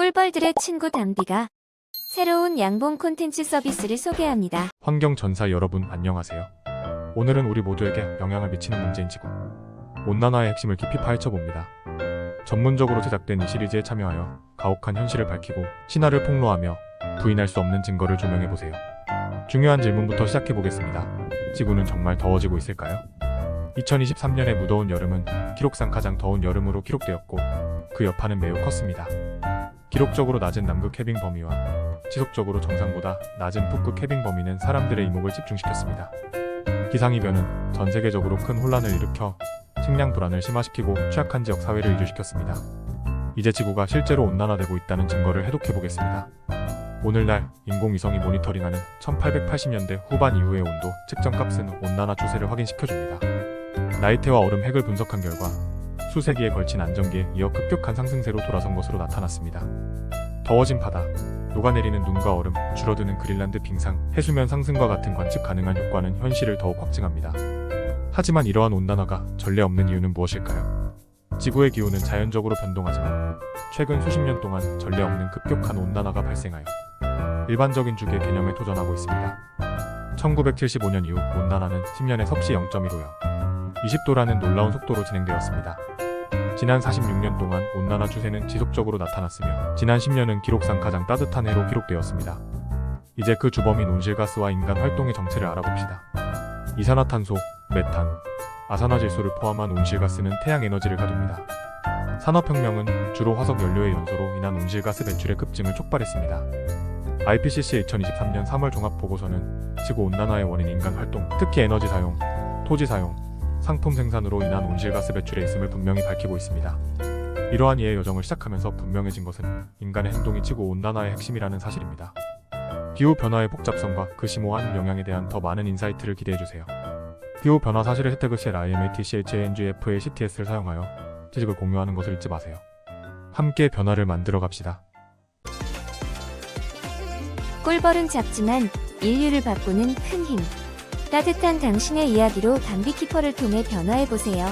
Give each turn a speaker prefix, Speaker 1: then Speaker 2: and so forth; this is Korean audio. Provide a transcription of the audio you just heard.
Speaker 1: 꿀벌들의 친구 담비가 새로운 양봉 콘텐츠 서비스를 소개합니다.
Speaker 2: 환경 전사 여러분 안녕하세요. 오늘은 우리 모두에게 영향을 미치는 문제인 지구 온난화의 핵심을 깊이 파헤쳐 봅니다. 전문적으로 제작된 이 시리즈에 참여하여 가혹한 현실을 밝히고 신화를 폭로하며 부인할 수 없는 증거를 조명해 보세요. 중요한 질문부터 시작해 보겠습니다. 지구는 정말 더워지고 있을까요? 2023년의 무더운 여름은 기록상 가장 더운 여름으로 기록되었고 그 여파는 매우 컸습니다. 기록적으로 낮은 남극 해빙 범위와 지속적으로 정상보다 낮은 북극 해빙 범위는 사람들의 이목을 집중시켰습니다. 기상이변은 전 세계적으로 큰 혼란을 일으켜 식량 불안을 심화시키고 취약한 지역 사회를 이주시켰습니다. 이제 지구가 실제로 온난화되고 있다는 증거를 해독해 보겠습니다. 오늘날 인공위성이 모니터링하는 1880년대 후반 이후의 온도 측정 값은 온난화 추세를 확인시켜줍니다. 나이테와 얼음 핵을 분석한 결과 수세기에 걸친 안정기에 이어 급격한 상승세로 돌아선 것으로 나타났습니다. 더워진 바다, 녹아내리는 눈과 얼음, 줄어드는 그린란드 빙상, 해수면 상승과 같은 관측 가능한 효과는 현실을 더욱 확증합니다. 하지만 이러한 온난화가 전례 없는 이유는 무엇일까요? 지구의 기온은 자연적으로 변동하지만 최근 수십 년 동안 전례 없는 급격한 온난화가 발생하여 일반적인 주기의 개념에 도전하고 있습니다. 1975년 이후 온난화는 10년에 섭씨 0.15여 20도라는 놀라운 속도로 진행되었습니다. 지난 46년 동안 온난화 추세는 지속적으로 나타났으며 지난 10년은 기록상 가장 따뜻한 해로 기록되었습니다. 이제 그 주범인 온실가스와 인간 활동의 정체를 알아봅시다. 이산화탄소, 메탄, 아산화질소를 포함한 온실가스는 태양 에너지를 가둡니다. 산업혁명은 주로 화석 연료의 연소로 인한 온실가스 배출의 급증을 촉발했습니다. IPCC 2023년 3월 종합보고서는 지구 온난화의 원인 인간 활동, 특히 에너지 사용, 토지 사용, 상품 생산으로 인한 온실가스 배출에 있음을 분명히 밝히고 있습니다. 이러한 이해 여정을 시작하면서 분명해진 것은 인간의 행동이 지구 온난화의 핵심이라는 사실입니다. 기후 변화의 복잡성과 그 심오한 영향에 대한 더 많은 인사이트를 기대해 주세요. 기후 변화 사실의 혜택을 CL IMATCHANGFA CTS를 사용하여 지식을 공유하는 것을 잊지 마세요. 함께 변화를 만들어 갑시다.
Speaker 1: 꿀벌은 작지만 인류를 바꾸는 큰 힘. 따뜻한 당신의 이야기로 담비키퍼를 통해 변화해보세요.